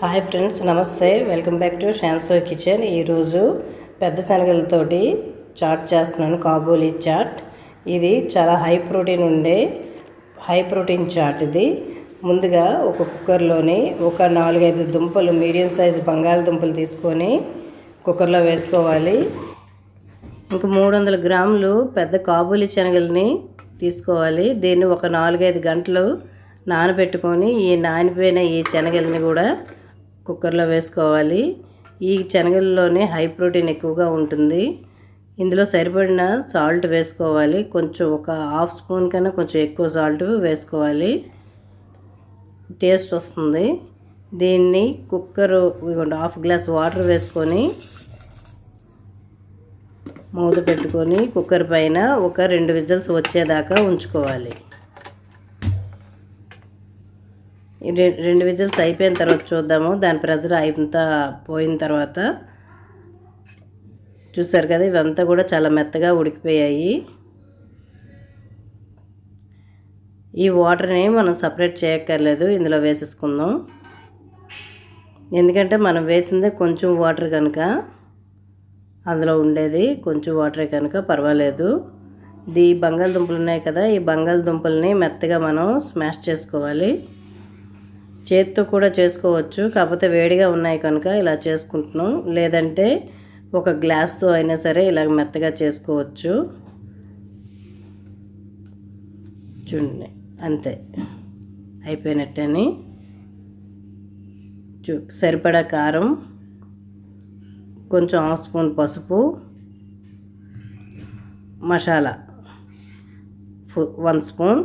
Hi friends నమస్తే. Welcome back to షామ్సో kitchen. ఈరోజు పెద్ద శనగలతోటి చాట్ చేస్తున్నాను కాబూలీ చాట్. ఇది చాలా హై ప్రోటీన్ ఉండే హై ప్రోటీన్ చాట్ ఇది. ముందుగా ఒక కుక్కర్లోని ఒక నాలుగైదు దుంపలు మీడియం సైజు బంగాళదుంపలు తీసుకొని కుక్కర్లో వేసుకోవాలి. ఇంకా మూడు వందల గ్రాములు పెద్ద కాబూలి శనగల్ని తీసుకోవాలి. దీన్ని ఒక నాలుగైదు గంటలు నానబెట్టుకొని ఈ నానిపోయిన ఈ శనగల్ని కూడా కుక్కర్లో వేసుకోవాలి. ఈ శనగల్లోనే హై ప్రోటీన్ ఎక్కువగా ఉంటుంది. ఇందులో సరిపడిన సాల్ట్ వేసుకోవాలి. కొంచెం ఒక హాఫ్ స్పూన్ కన్నా కొంచెం ఎక్కువ సాల్ట్ వేసుకోవాలి. టేస్ట్ వస్తుంది. దీన్ని కుక్కర్ హాఫ్ గ్లాస్ వాటర్ వేసుకొని మూత పెట్టుకొని కుక్కర్ పైన ఒక రెండు విజిల్స్ వచ్చేదాకా ఉంచుకోవాలి ఈ రె- రెండు విజిల్స్ అయిపోయిన తర్వాత చూద్దాము. దాని ప్రెజర్ అయినంత పోయిన తర్వాత చూసారు కదా ఇవంతా కూడా చాలా మెత్తగా ఉడికిపోయాయి. ఈ వాటర్ని మనం సపరేట్ చేయక్కర్లేదు ఇందులో వేసేసుకుందాం. ఎందుకంటే మనం వేసిందే కొంచెం వాటర్ కనుక అందులో ఉండేది కొంచెం వాటరే కనుక పర్వాలేదు. ఇది బంగాళదుంపలు ఉన్నాయి కదా ఈ బంగాళదుంపల్ని మెత్తగా మనం స్మాష్ చేసుకోవాలి. చేత్తో కూడా చేసుకోవచ్చు. కాకపోతే వేడిగా ఉన్నాయి కనుక ఇలా చేసుకుంటున్నాం. లేదంటే ఒక గ్లాస్తో అయినా సరే ఇలా మెత్తగా చేసుకోవచ్చు. చూడండి అంతే. అయిపోయినట్టని. చూ సరిపడా కారం కొంచెం హాఫ్ స్పూన్ పసుపు మసాలా ఫు- వన్ స్పూన్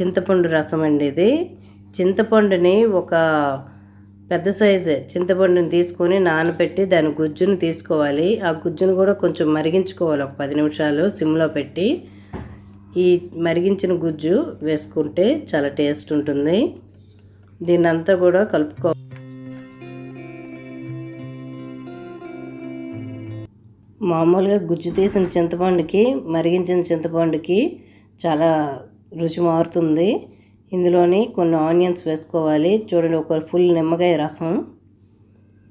చింతపండు రసం అండి ఇది. చింతపండుని ఒక పెద్ద సైజు చింతపండుని తీసుకొని నానబెట్టి దాని గుజ్జుని తీసుకోవాలి. ఆ గుజ్జును కూడా కొంచెం మరిగించుకోవాలి. ఒక పది నిమిషాలు సిమ్లో పెట్టి ఈ మరిగించిన గుజ్జు వేసుకుంటే చాలా టేస్ట్ ఉంటుంది. దీన్ని అంతా కూడా కలుపుకో మామూలుగా గుజ్జు తీసిన చింతపండుకి మరిగించిన చింతపండుకి చాలా రుచి మారుతుంది. ఇందులోని కొన్ని ఆనియన్స్ వేసుకోవాలి. చూడండి ఒక ఫుల్ నిమ్మకాయ రసం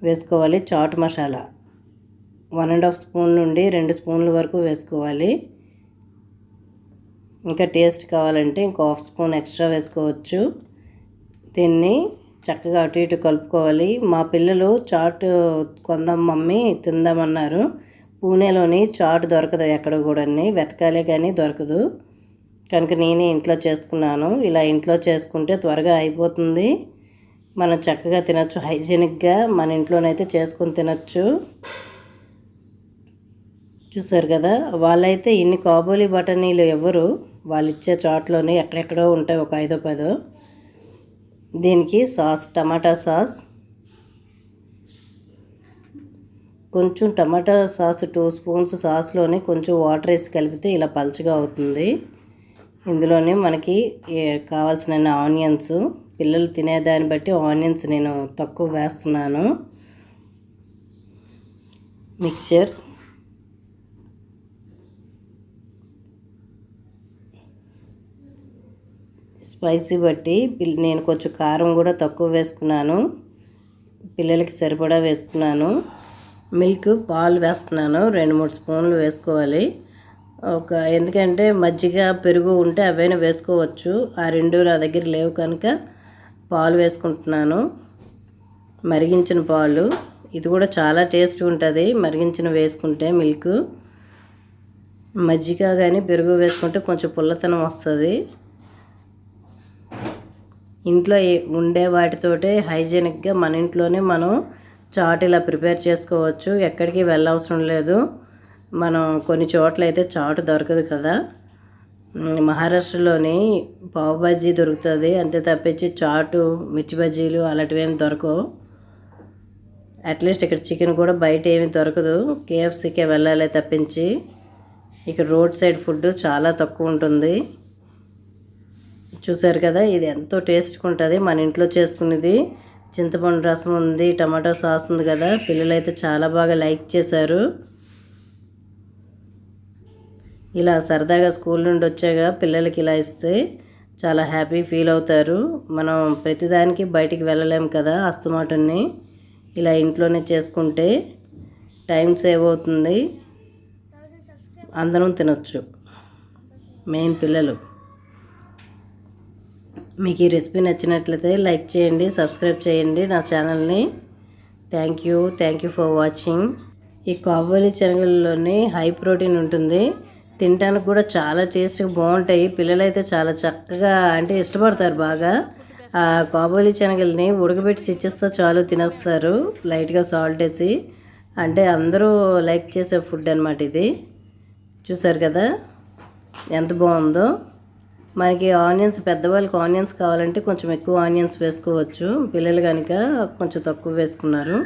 వేసుకోవాలి. Chaat masala one and half spoon నుండి రెండు స్పూన్ల వరకు వేసుకోవాలి. ఇంకా టేస్ట్ కావాలంటే ఇంకో హాఫ్ స్పూన్ ఎక్స్ట్రా వేసుకోవచ్చు. దీన్ని చక్కగా అటు ఇటు కలుపుకోవాలి. మా పిల్లలు చాట్ కొందాం మమ్మీ తిందామన్నారు. పూణేలోని చాట్ దొరకదు ఎక్కడ కూడా వెతకాలే కానీ దొరకదు. కనుక నేనే ఇంట్లో చేసుకున్నాను. ఇలా ఇంట్లో చేసుకుంటే త్వరగా అయిపోతుంది. మనం చక్కగా తినచ్చు హైజీనిక్గా మన ఇంట్లోనైతే చేసుకొని తినచ్చు. చూసారు కదా? వాళ్ళైతే ఇన్ని కాబోలి బఠానీలు ఎవరు వాళ్ళు ఇచ్చే చాట్లోనే ఎక్కడెక్కడో ఉంటాయి ఒక ఐదో పదో. దీనికి సాస్ టమాటా సాస్. కొంచెం టమాటా సాస్ టూ స్పూన్స్ సాస్లోనే కొంచెం వాటర్ వేసి కలిపితే ఇలా పలచగా అవుతుంది. ఇందులోనే మనకి ఏ- కావాల్సిన ఆనియన్స్ పిల్లలు తినేదాన్ని బట్టి ఆనియన్స్ నేను తక్కువ వేస్తున్నాను. మిక్చర్. స్పైసీ బట్టి పిల్ నేను కొంచెం కారం కూడా తక్కువ వేసుకున్నాను. పిల్లలకి సరిపడా వేసుకున్నాను. మిల్క్ పాలు వేస్తున్నాను. రెండు మూడు స్పూన్లు వేసుకోవాలి. ఒక ఎందుకంటే మజ్జిగ పెరుగు ఉంటే అవైనా వేసుకోవచ్చు. ఆ రెండు నా దగ్గర లేవు కనుక పాలు వేసుకుంటున్నాను. మరిగించిన పాలు. ఇది కూడా చాలా టేస్ట్ ఉంటుంది. మరిగించిన వేసుకుంటే మిల్క్. మజ్జిగ కానీ పెరుగు వేసుకుంటే కొంచెం పుల్లతనం వస్తుంది. ఇంట్లో ఉండే వాటితోటే హైజీనిక్గా మన ఇంట్లోనే మనం చాట్ ఇలా ప్రిపేర్ చేసుకోవచ్చు. ఎక్కడికి వెళ్ళవసరం లేదు. మనం కొన్ని చోట్ల అయితే చాటు దొరకదు కదా. మహారాష్ట్రలోని పావు బజ్జీ దొరుకుతుంది. అంతే తప్పించి చాటు మిర్చి బజ్జీలు అలాంటివి ఏమి దొరకవు. అట్లీస్ట్ ఇక్కడ చికెన్ కూడా బయట ఏమి దొరకదు. కేఎఫ్సీకే వెళ్ళాలి తప్పించి ఇక్కడ రోడ్ సైడ్ ఫుడ్ చాలా తక్కువ ఉంటుంది. చూసారు కదా ఇది ఎంతో టేస్ట్గా ఉంటుంది. మన ఇంట్లో చేసుకునేది చింతపండు రసం ఉంది టమాటో సాస్ ఉంది కదా. పిల్లలైతే చాలా బాగా లైక్ చేశారు. ఇలా సరదాగా స్కూల్ నుండి వచ్చాక పిల్లలకి ఇలా ఇస్తే చాలా హ్యాపీ ఫీల్ అవుతారు. మనం ప్రతిదానికి బయటికి వెళ్ళలేం కదా అస్తమాటుని. ఇలా ఇంట్లోనే చేసుకుంటే టైం సేవ్ అవుతుంది. అందరం తినొచ్చు. మెయిన్ పిల్లలు. మీకు ఈ రెసిపీ నచ్చినట్లయితే లైక్ చేయండి సబ్స్క్రైబ్ చేయండి నా ఛానల్ని. Thank you thank you for watching. ఈ కాబోలి శనగల్లోని హై ప్రోటీన్ ఉంటుంది. తినడానికి కూడా చాలా టేస్ట్గా బాగుంటాయి. పిల్లలైతే చాలా చక్కగా అంటే ఇష్టపడతారు బాగా. ఆ కాబోలి శనగల్ని ఉడకబెట్టి ఇచ్చేస్తే చాలు తినేస్తారు. లైట్గా సాల్ట్ వేసి. అంటే అందరూ లైక్ చేసే ఫుడ్ అనమాట ఇది. చూసారు కదా? ఎంత బాగుందో. మనకి ఆనియన్స్ పెద్దవాళ్ళకి ఆనియన్స్ కావాలంటే కొంచెం ఎక్కువ ఆనియన్స్ వేసుకోవచ్చు. పిల్లలు కనుక కొంచెం తక్కువ వేసుకున్నారు.